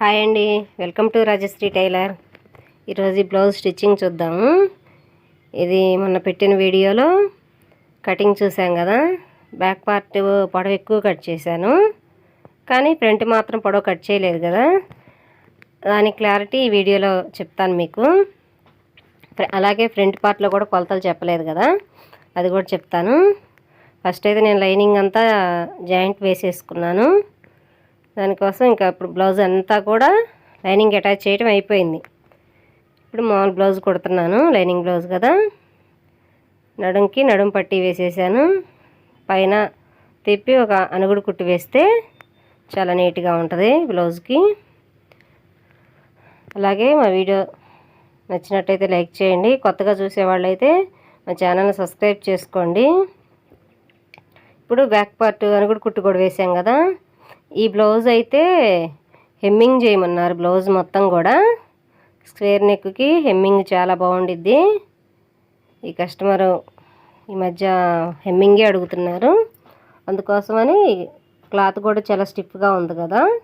Hi అండి. Welcome to Rajashree tailor. ఈరోజు blouse stitching చూద్దాము ఇది మొన్న పెట్టిన వీడియోలో కటింగ్ చూసాం కదా. బ్యాక్ పార్ట్ పొడవు ఎక్కువ కట్ చేశాను. కానీ ఫ్రంట్ మాత్రం పొడవు కట్ చేయలేదు కదా. దాని క్లారిటీ ఈ వీడియోలో చెప్తాను మీకు. అలాగే ఫ్రంట్ పార్ట్లో కూడా కొలతలు చెప్పలేదు కదా. అది కూడా చెప్తాను. ఫస్ట్ అయితే నేను లైనింగ్ అంతా జాయింట్ వేసేసుకున్నాను. దానికోసం ఇంకా ఇప్పుడు బ్లౌజ్ అంతా కూడా లైనింగ్ అటాచ్ చేయడం అయిపోయింది. ఇప్పుడు మామూలు బ్లౌజ్ కుడుతున్నాను లైనింగ్ బ్లౌజ్ కదా. నడుంకి నడుం పట్టి వేసేసాను. పైన తిప్పి ఒక అనుగుడు కుట్టు వేస్తే చాలా నీట్గా ఉంటుంది బ్లౌజ్కి. అలాగే మా వీడియో నచ్చినట్టయితే లైక్ చేయండి. కొత్తగా చూసేవాళ్ళైతే మా ఛానల్ని సబ్స్క్రైబ్ చేసుకోండి. ఇప్పుడు బ్యాక్ పార్ట్ అనుగుడు కుట్టు కూడా వేసాం కదా. ఈ బ్లౌజ్ అయితే హెమ్మింగ్ చేయమన్నారు బ్లౌజ్ మొత్తం కూడా. స్క్వేర్ నెక్కి హెమ్మింగ్ చాలా బాగుండిద్ది. ఈ కస్టమరు ఈ మధ్య హెమ్మింగే అడుగుతున్నారు. అందుకోసమని క్లాత్ కూడా చాలా స్టిఫ్గా ఉంది కదా.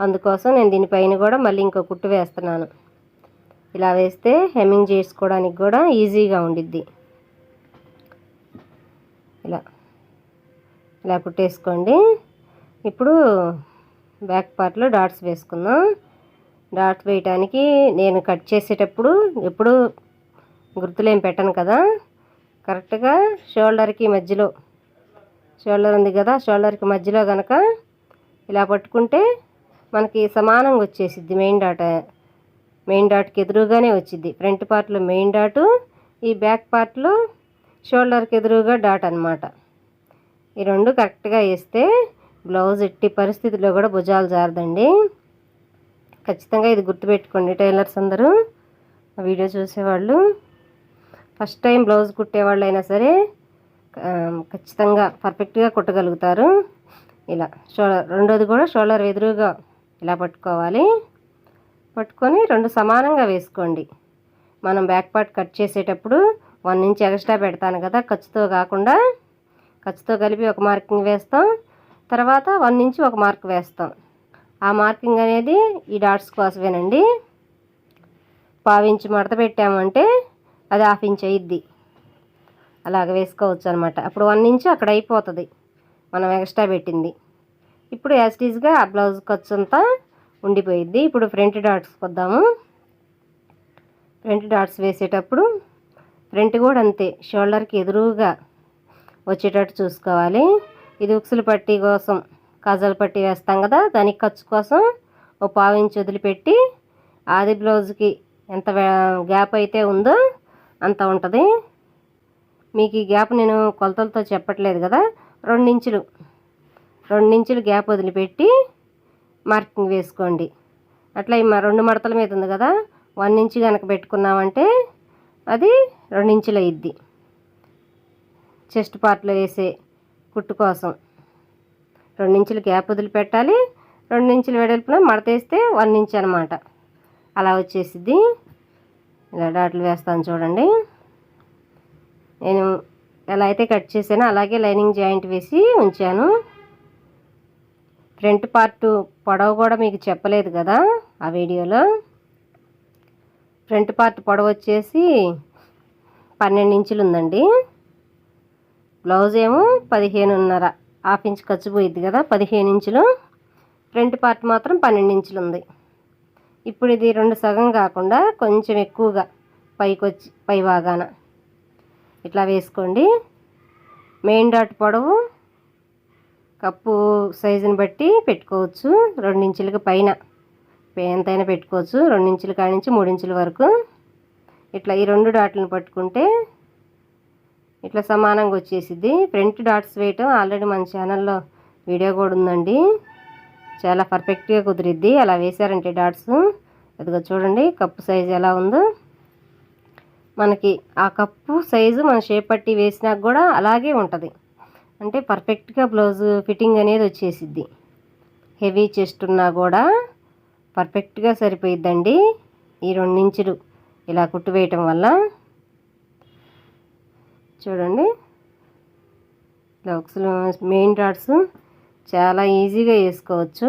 అందుకోసం నేను దీనిపైన కూడా మళ్ళీ ఇంకో కుట్టు వేస్తున్నాను. ఇలా వేస్తే హెమ్మింగ్ చేసుకోవడానికి కూడా ఈజీగా ఉండిద్ది. ఇలా ఇలా కుట్టేసుకోండి. ఇప్పుడు బ్యాక్ పార్ట్లో డాట్స్ వేసుకుందాం. డాట్స్ వేయటానికి నేను కట్ చేసేటప్పుడు ఎప్పుడు గుర్తులేం పెట్టను కదా. కరెక్ట్గా షోల్డర్కి మధ్యలో షోల్డర్ ఉంది కదా షోల్డర్కి మధ్యలో కనుక ఇలా పట్టుకుంటే మనకి సమానంగా వచ్చేసిద్ది మెయిన్ డాట్. మెయిన్ డాట్కి ఎదురుగానే వచ్చింది ఫ్రంట్ పార్ట్లో మెయిన్ డాటు ఈ బ్యాక్ పార్ట్లో షోల్డర్కి ఎదురుగా డాట్ అన్నమాట. ఈ రెండు కరెక్ట్గా వేస్తే బ్లౌజ్ ఎట్టి పరిస్థితిలో కూడా భుజాలు జారదండి. ఖచ్చితంగా ఇది గుర్తుపెట్టుకోండి టైలర్స్ అందరూ. ఆ వీడియో చూసేవాళ్ళు. ఫస్ట్ టైం బ్లౌజ్ కుట్టేవాళ్ళు అయినా సరే ఖచ్చితంగా పర్ఫెక్ట్గా కుట్టగలుగుతారు. ఇలా షోలర్ రెండోది కూడా షోల్డర్ ఎదురుగా ఇలా పట్టుకోవాలి. పట్టుకొని రెండు సమానంగా వేసుకోండి. మనం బ్యాక్ పార్ట్ కట్ చేసేటప్పుడు వన్ ఇంచ్ ఎక్స్ట్రా పెడతాను కదా ఖర్చుతో కాకుండా. ఖర్చుతో కలిపి ఒక మార్కింగ్ వేస్తాం. తర్వాత వన్ ఇంచ్ ఒక మార్క్ వేస్తాం. ఆ మార్కింగ్ అనేది ఈ డాట్స్ కోసమేనండి. పావించి మడత పెట్టామంటే అది హాఫ్ ఇంచ్ అయ్యిద్ది అలాగ వేసుకోవచ్చు అనమాట అప్పుడు వన్ ఇంచ్ అక్కడ అయిపోతుంది. మనం ఎక్స్ట్రా పెట్టింది. ఇప్పుడు యాస్టీజ్గా ఆ బ్లౌజ్ ఖర్చు అంతా ఉండిపోయిద్ది. ఇప్పుడు ఫ్రంట్ డాట్స్ కొద్దాము. ఫ్రంట్ డాట్స్ వేసేటప్పుడు ఫ్రంట్ కూడా అంతే. షోల్డర్కి ఎదురుగా వచ్చేటట్టు చూసుకోవాలి. ఇది ఉక్సులు పట్టి కోసం కాజాల పట్టి వేస్తాం కదా దానికి ఖర్చు కోసం ఓ పావు ఇంచు వదిలిపెట్టి ఆది బ్లౌజ్కి ఎంత గ్యాప్ అయితే ఉందో అంత ఉంటుంది. మీకు ఈ గ్యాప్ నేను కొలతలతో చెప్పట్లేదు కదా రెండించులు రెండించులు గ్యాప్ వదిలిపెట్టి మార్కింగ్ వేసుకోండి. అట్లా ఈ మ- రెండు మడతల మీద ఉంది కదా వన్ ఇంచ్ కనుక పెట్టుకున్నామంటే అది రెండించులు అయ్యిద్ది చెస్ట్ పార్ట్లో వేసే కుట్టు కోసం. రెండించులు గ్యాప్ వదిలిపెట్టాలి. రెండించులు వెడల్పున మడతేస్తే వన్ ఇంచ్ అనమాట అలా వచ్చేసిద్ది. ఇలా డాట్లు వేస్తాను చూడండి. నేను ఎలా అయితే కట్ చేసానో అలాగే లైనింగ్ జాయింట్ వేసి ఉంచాను. ఫ్రంట్ పార్ట్ పొడవు కూడా మీకు చెప్పలేదు కదా ఆ వీడియోలో. ఫ్రంట్ పార్ట్ పొడవు వచ్చేసి పన్నెండు ఇంచులు ఉందండి. బ్లౌజ్ ఏమో పదిహేనున్నర. హాఫ్ ఇంచ్ ఖర్చు పోయిద్ది కదా పదిహేను ఇంచులు. ఫ్రంట్ పార్ట్ మాత్రం పన్నెండు ఇంచులు ఉంది. ఇప్పుడు ఇది రెండు సగం కాకుండా కొంచెం ఎక్కువగా పైకి వచ్చి పై భాగాన. ఇట్లా వేసుకోండి. మెయిన్ డాట్ పొడవు కప్పు సైజుని బట్టి పెట్టుకోవచ్చు. రెండించులకి పైన ఎంతైనా పెట్టుకోవచ్చు. రెండించుల కాడి నుంచి మూడించుల వరకు. ఇట్లా ఈ రెండు డాట్లను పట్టుకుంటే ఇట్లా సమానంగా వచ్చేసిద్ది. ఫ్రంట్ డాట్స్ వేయటం ఆల్రెడీ మన ఛానల్లో వీడియో కూడా ఉందండి. చాలా పర్ఫెక్ట్గా కుదిరిద్ది. అలా వేశారంటే డాట్స్ అదిగో చూడండి కప్పు సైజు ఎలా ఉందో. మనకి ఆ కప్పు సైజు మన షేప్ పట్టి వేసినాక కూడా అలాగే ఉంటుంది. అంటే పర్ఫెక్ట్గా బ్లౌజ్ ఫిట్టింగ్ అనేది వచ్చేసిద్ది. హెవీ చెస్ట్ ఉన్నా కూడా పర్ఫెక్ట్గా సరిపోయిద్దండి. ఈ రెండు ఇంచులు ఇలా కుట్టు వేయటం వల్ల. చూడండి. బ్లౌక్స్లో మెయిన్ డాట్స్ చాలా ఈజీగా వేసుకోవచ్చు.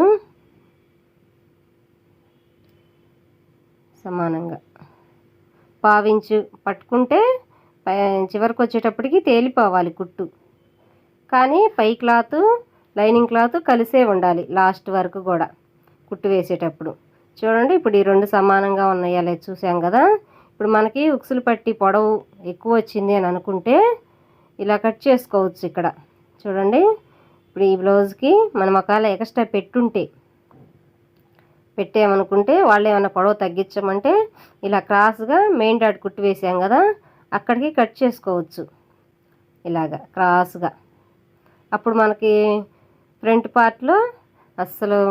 సమానంగా. పావించు పట్టుకుంటే చివరికి వచ్చేటప్పటికి తేలిపోవాలి కుట్టు. కానీ పై క్లాత్ లైనింగ్ క్లాత్ కలిసే ఉండాలి లాస్ట్ వరకు కూడా కుట్టు వేసేటప్పుడు. చూడండి ఇప్పుడు ఈ రెండు సమానంగా ఉన్నాయా లేదు చూసాం కదా. ఇప్పుడు మనకి ఉక్సులు పట్టి పొడవు ఎక్కువ వచ్చింది అని అనుకుంటే ఇలా కట్ చేసుకోవచ్చు ఇక్కడ. చూడండి. ఇప్పుడు ఈ బ్లౌజ్కి మనం ఒకవేళ ఎక్స్ట్రా పెట్టుంటే పెట్టామనుకుంటే వాళ్ళు ఏమైనా పొడవు తగ్గించమంటే ఇలా క్రాస్గా మెయిన్ డాట్ కుట్టి వేసాం కదా అక్కడికి కట్ చేసుకోవచ్చు. ఇలాగా క్రాస్గా అప్పుడు మనకి ఫ్రంట్ పార్ట్లో అస్సలు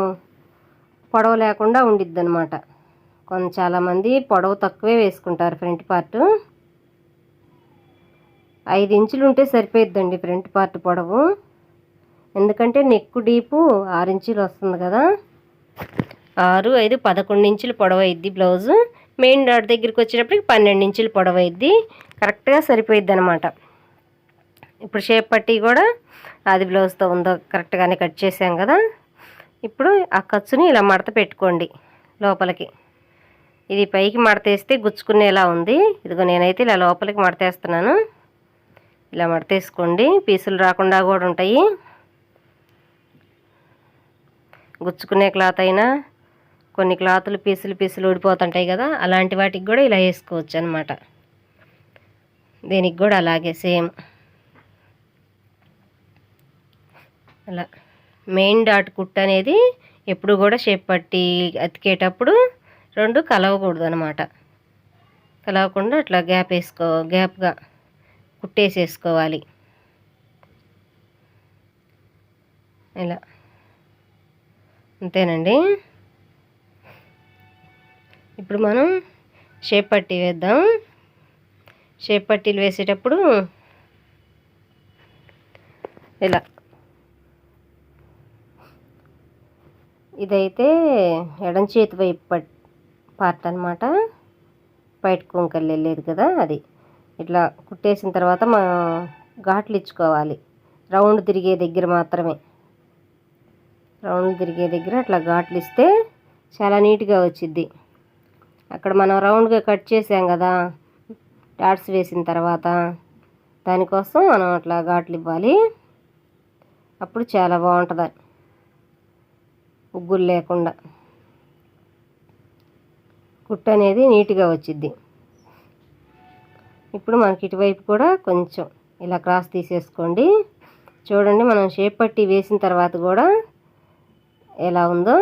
పొడవ లేకుండా ఉండిద్ది అనమాట కొంత చాలామంది పొడవు తక్కువే వేసుకుంటారు ఫ్రంట్ పార్ట్. ఐదు ఇంచులు ఉంటే సరిపోయిద్దండి ఫ్రంట్ పార్ట్ పొడవు. ఎందుకంటే నెక్కు డీపు ఆరు ఇంచులు వస్తుంది కదా. ఆరు ఐదు పదకొండు ఇంచులు పొడవు అయింది బ్లౌజు. మెయిన్ డాట్ దగ్గరికి వచ్చేటప్పటికి పన్నెండు ఇంచులు పొడవు అయింది కరెక్ట్గా సరిపోయిద్ది అనమాట ఇప్పుడు షేప్ పట్టి కూడా అది బ్లౌజ్తో ఉందో కరెక్ట్గానే కట్ చేసాం కదా. ఇప్పుడు ఆ ఖర్చుని ఇలా మడత పెట్టుకోండి లోపలికి. ఇది పైకి మడతేస్తే గుచ్చుకునేలా ఉంది. ఇదిగో నేనైతే ఇలా లోపలికి మడతేస్తున్నాను. ఇలా మడతేసుకోండి. పీసులు రాకుండా కూడా ఉంటాయి. గుచ్చుకునే క్లాత్ అయినా కొన్ని క్లాతులు పీసులు పీసులు ఊడిపోతుంటాయి కదా అలాంటి వాటికి కూడా ఇలా వేసుకోవచ్చు అనమాట దీనికి కూడా అలాగే సేమ్. అలా మెయిన్ డాట్ కుట్ అనేది ఎప్పుడు కూడా షేప్ పట్టి అతికేటప్పుడు రెండు కలవకూడదు అనమాట కలవకుండా అట్లా గ్యాప్ వేసుకో గ్యాప్గా కుట్టేసేసుకోవాలి. ఇలా. అంతేనండి. ఇప్పుడు మనం షేప్ పట్టీ వేద్దాం. షేప్ పట్టీలు వేసేటప్పుడు ఇలా. ఇదైతే ఎడం చేతి వైపు పట్టి. పార్ట్ అనమాట బయట కుంకలు వెళ్ళేది కదా అది. ఇట్లా కుట్టేసిన తర్వాత మనం ఘాట్లు ఇచ్చుకోవాలి. రౌండ్ తిరిగే దగ్గర మాత్రమే. రౌండ్ తిరిగే దగ్గర అట్లా ఘాట్లు ఇస్తే చాలా నీట్గా వచ్చిద్ది. అక్కడ మనం రౌండ్గా కట్ చేసాం కదా డాట్స్ వేసిన తర్వాత దానికోసం మనం అట్లా ఘాట్లు ఇవ్వాలి. అప్పుడు చాలా బాగుంటుంది. ఉగ్గులు లేకుండా. కుట్టు అనేది నీట్గా వచ్చిద్ది. ఇప్పుడు మనకి ఇటువైపు కూడా కొంచెం ఇలా క్రాస్ తీసేసుకోండి. చూడండి మనం షేప్ పట్టి వేసిన తర్వాత కూడా ఎలా ఉందో.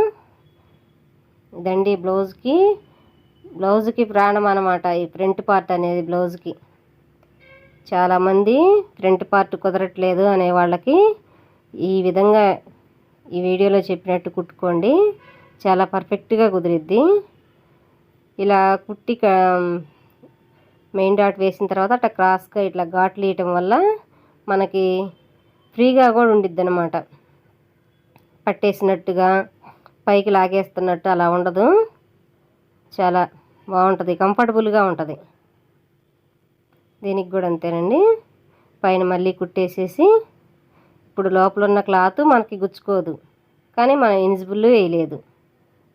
దండి బ్లౌజ్కి బ్లౌజ్కి ప్రాణం అనమాట ఈ ఫ్రంట్ పార్ట్ అనేది బ్లౌజ్కి. చాలామంది ఫ్రంట్ పార్ట్ కుదరట్లేదు అనే వాళ్ళకి ఈ విధంగా ఈ వీడియోలో చెప్పినట్టు కుట్టుకోండి. చాలా పర్ఫెక్ట్గా కుదిరిద్ది. ఇలా కుట్టి మెయిన్ డాట్ వేసిన తర్వాత అట్లా క్రాస్గా ఇట్లా ఘాట్లు వేయటం వల్ల మనకి ఫ్రీగా కూడా ఉండిద్ది అనమాట పట్టేసినట్టుగా పైకి లాగేస్తున్నట్టు అలా ఉండదు. చాలా బాగుంటుంది కంఫర్టబుల్గా ఉంటుంది. దీనికి కూడా అంతేనండి. పైన మళ్ళీ కుట్టేసేసి ఇప్పుడు లోపల ఉన్న క్లాత్ మనకి గుచ్చుకోదు. కానీ మనం ఇన్జిబుల్ వేయలేదు.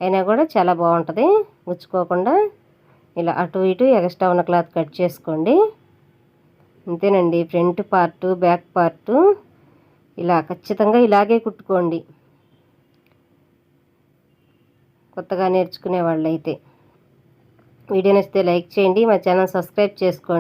అయినా కూడా చాలా బాగుంటుంది. గుచ్చుకోకుండా ఇలా అటు ఇటు ఎక్స్ట్రా ఉన్న క్లాత్ కట్ చేసుకోండి. అంతేనండి ఫ్రంట్ పార్టు బ్యాక్ పార్టు ఇలా ఖచ్చితంగా ఇలాగే కుట్టుకోండి. కొత్తగా నేర్చుకునే వాళ్ళైతే వీడియో నచ్చితే లైక్ చేయండి మా ఛానల్ సబ్స్క్రైబ్ చేసుకోండి.